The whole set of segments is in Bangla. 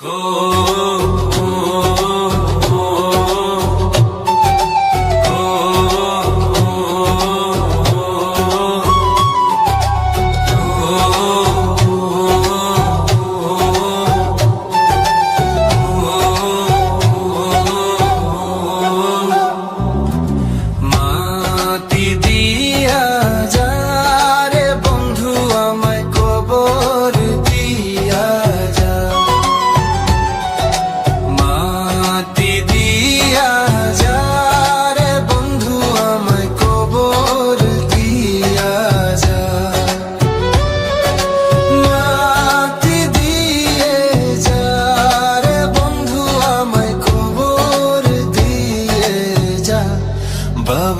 Oh.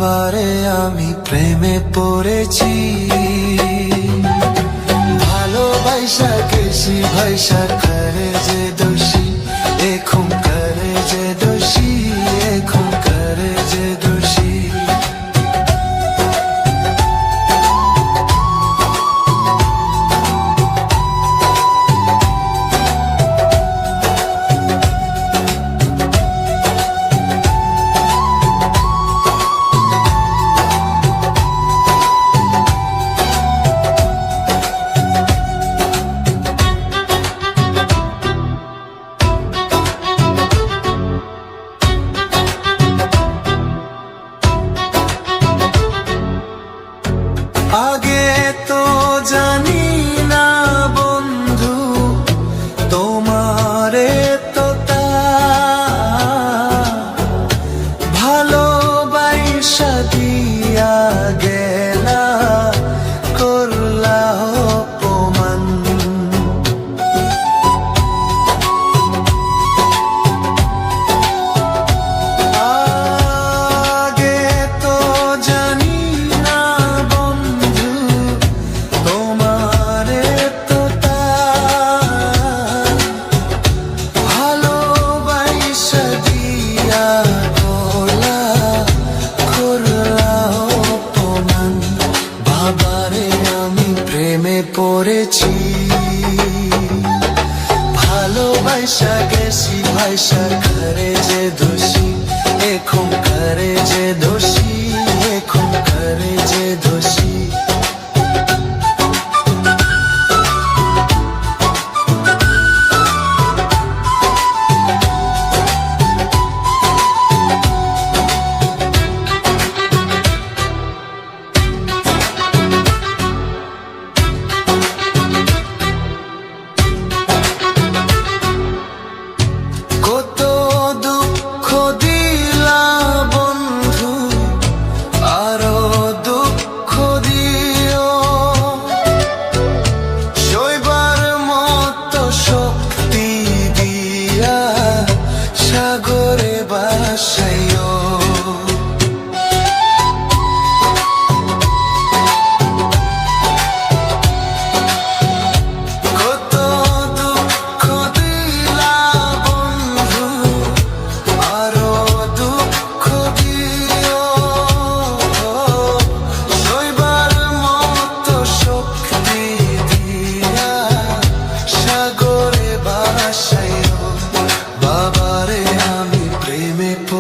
আবারে আমি প্রেমে পড়েছি। ভালোবাসা কেসি ভাইসা করে যে দোষী এখন পড়েছি। ভালোবাসা গেছি ভাইসা ঘরে।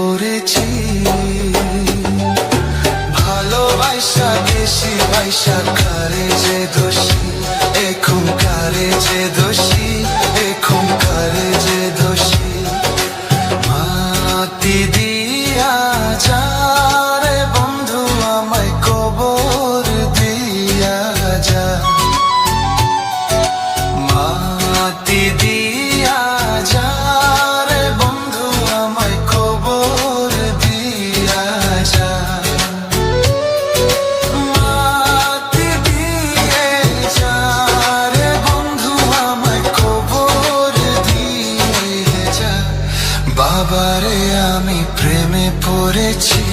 করেছি। ভালোবাসা বেশি বাইসা কারে যে দোষী? এখন কারে যে দোষী? এখন কারে যে দোষী? মাতি দিয়া যা রে বন্ধু আমায় কবর noite